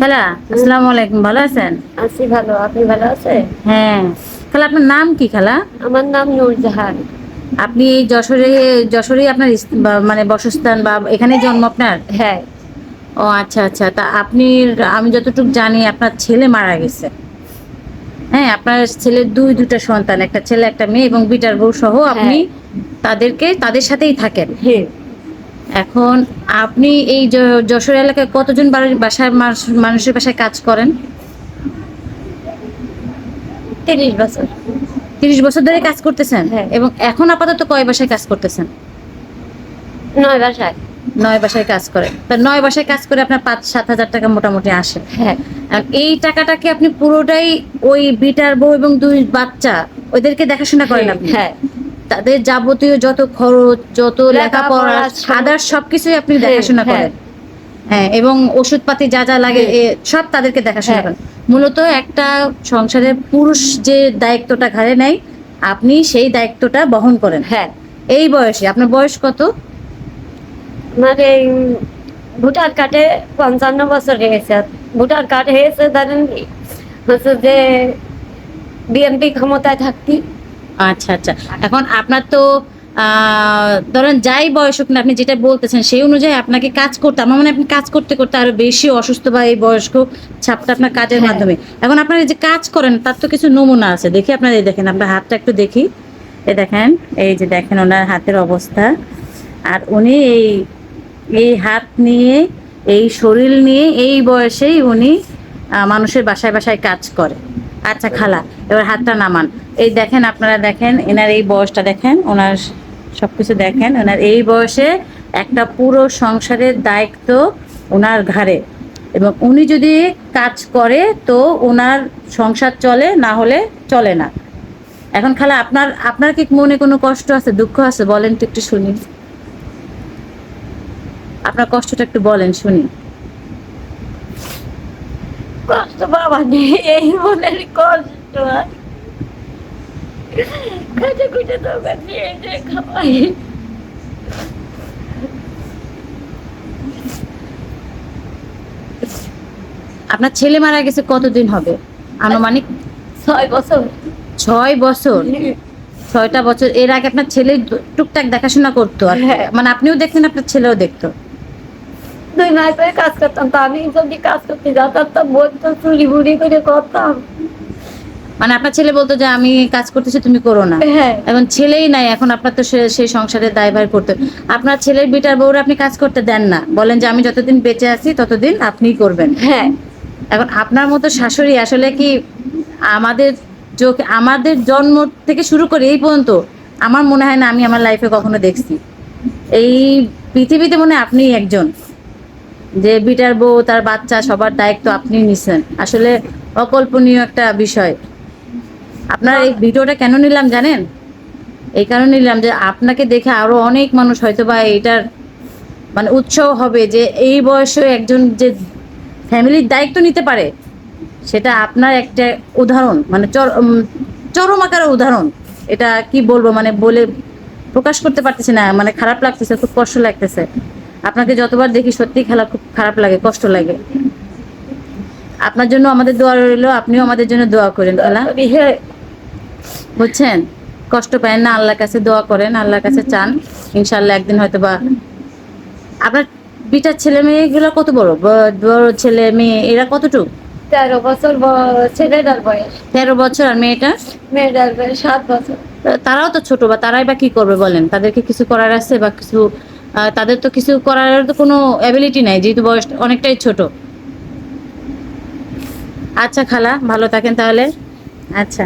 খালা আসসালামু আলাইকুম ভালো আছেন? আছি ভালো আপনি ভালো আছেন? হ্যাঁ। খালা আপনার নাম কি খালা? আমার নাম নূরজাহান আপনি এই যশোরে যশোরে আপনার মানে বসস্থান বা এখানে জন্ম আপনার? হ্যাঁ। ও আচ্ছা আচ্ছা। তা আপনি আমি যতটুকু জানি আপনার ছেলে মারা গেছে। হ্যাঁ আপনার ছেলের দুই দুটা সন্তান একটা ছেলে একটা মেয়ে এবং বিটার বউ সহ আপনি তাদেরকে তাদের সাথেই থাকেন। হ্যাঁ। এখন আপনি এই যশোর এলাকায় কতজন বাসায় মানুষের বাসায় কাজ করেন? তিরিশ বছর। তিরিশ বছর ধরে কাজ করতেছেন? হ্যাঁ। এবং এখন আপাতত কয় বাসায় কাজ করতেছেন? নয় বাসায়। নয় বাসায় কাজ করেন তা নয় বাসায় কাজ করে আপনার পাঁচ সাত হাজার টাকা মোটামুটি আসে। হ্যাঁ। এই টাকাটাকে আপনি পুরোটাই ওই বিটার বউ এবং দুই বাচ্চা ওদেরকে দেখাশোনা করেন আপনি? হ্যাঁ। তাদের যাবতীয় যত খরচ যত লেখাপড়া আদার সবকিছুই আপনি হ্যাঁ, দেখাশোনা হ্যাঁ। করেন। হ্যাঁ এবং ওষুধপাতি যা যা লাগে হ্যাঁ। সব তাদেরকে দেখাশোনা। করেন। মূলত একটা সংসারে পুরুষ যে দায়িত্বটা ঘাড়ে নেয় আপনি সেই দায়িত্বটা বহন করেন। হ্যাঁ। এই বয়সে আপনার বয়স কত? মানে ভোটার কার্ডে পঞ্চান্ন বছর হয়েছে। ভোটার কার্ড হয়েছে ধরেন হচ্ছে যে বিএনপি ক্ষমতায় থাকতি। আচ্ছা আচ্ছা। এখন আপনার তো ধরেন যাই বয়স হোক না আপনি যেটা বলতেছেন সেই অনুযায়ী আপনাকে কাজ করতে আমার মনে আপনি কাজ করতে করতে আরও বেশি অসুস্থ বা এই বয়স্ক ছাপটা আপনার কাজের হ্যাঁ। মাধ্যমে। এখন আপনার এই যে কাজ করেন তার তো কিছু নমুনা আছে। দেখি আপনার এই দেখেন আপনার হাতটা একটু দেখি। এ দেখেন এই যে দেখেন ওনার হাতের অবস্থা। আর উনি এই এই হাত নিয়ে এই শরীর নিয়ে এই বয়সেই উনি মানুষের বাসায় বাসায় কাজ করে। আচ্ছা খালা, এবার হাতটা নামান। এই দেখেন, আপনারা দেখেন, এনার এই বয়সটা দেখেন, ওনার সবকিছু দেখেন, ওনার এই বয়সে একটা পুরো সংসারের দায়িত্ব ওনার ঘাড়ে। এবং উনি যদি কাজ করে, তো ওনার সংসার চলে, না হলে চলে না। এখন খালা, আপনার আপনার কি মনে কোনো কষ্ট আছে, দুঃখ আছে? বলেন তো একটু শুনি। আপনার কষ্টটা একটু বলেন, শুনি। কষ্ট বাবা নেই এই মনের কষ্ট আর। খাটে খুঁটে দোকান নিয়ে যে খাওয়াই। আপনার ছেলে মারা গেছে কতদিন হবে? আনুমানিক? ছয় বছর। ছয় বছর? ছয়টা বছর। এর আগে আপনার ছেলে টুকটাক দেখাশোনা করতো আর হ্যাঁ। মানে আপনিও দেখতেন আপনার ছেলেও দেখতো? দুই মাস ধরে কাজ করতাম তো আমি যদি কাজ করতে যেতাম তো বলতো চুরি বুড়ি করে করতাম। মানে আপনার ছেলে বলতো যে আমি কাজ করতেছি তুমি করো না। হ্যাঁ। এখন ছেলেই নাই এখন আপনার তো সেই সংসারের দায়ভার করতে। আপনার ছেলের বিটার বউরা আপনি কাজ করতে দেন না। বলেন যে আমি যতদিন বেঁচে আছি ততদিন আপনিই করবেন। হ্যাঁ। এখন আপনার মতো শাশুড়ি আসলে কি আমাদের চোখে আমাদের জন্ম থেকে শুরু করে এই পর্যন্ত আমার মনে হয় না আমি আমার লাইফে কখনো দেখছি। এই পৃথিবীতে মনে হয় আপনিই একজন। যে বিটার বউ, তার বাচ্চা, সবার দায়িত্ব আপনি নিছেন। আসলে অকল্পনীয় একটা বিষয়। আপনার এই ভিডিওটা কেন নিলাম জানেন? এই কারণে নিলাম যে আপনাকে দেখে আরও অনেক মানুষ হয়তো বা এটার মানে উৎসাহ হবে যে এই বয়সে একজন যে ফ্যামিলির দায়িত্ব নিতে পারে, সেটা আপনার একটা উদাহরণ মানে চর চরম আকারের উদাহরণ। এটা কি বলব? মানে বলে প্রকাশ করতে পারতেছি না মানে খারাপ লাগতেছে, খুব কষ্ট লাগতেছে। আপনাকে যতবার দেখি সত্যি খেলা খুব খারাপ লাগে কষ্ট লাগে। আপনার জন্য আমাদের দোয়া রইল আপনিও আমাদের জন্য দোয়া করেন খেলা বুঝছেন? কষ্ট পায় না আল্লাহর কাছে দোয়া করেন আল্লাহর কাছে চান। ইনশাল্লাহ একদিন হয়তো বা আপনার বিটার ছেলে মেয়েগুলো কত বড়? বড় ছেলে মেয়ে এরা কতটুকু? তেরো বছর ছেলেটার বয়স। তেরো বছর আর মেয়েটা? মেয়েটার বয়স সাত বছর। তারাও তো ছোট বা তারাই বা কি করবে বলেন? তাদেরকে কিছু করার আছে বা কিছু তাদের তো কিছু করার তো কোনো অ্যাবিলিটি নাই, যেহেতু বয়স অনেকটাই ছোট। আচ্ছা খালা, ভালো থাকেন তাহলে। আচ্ছা।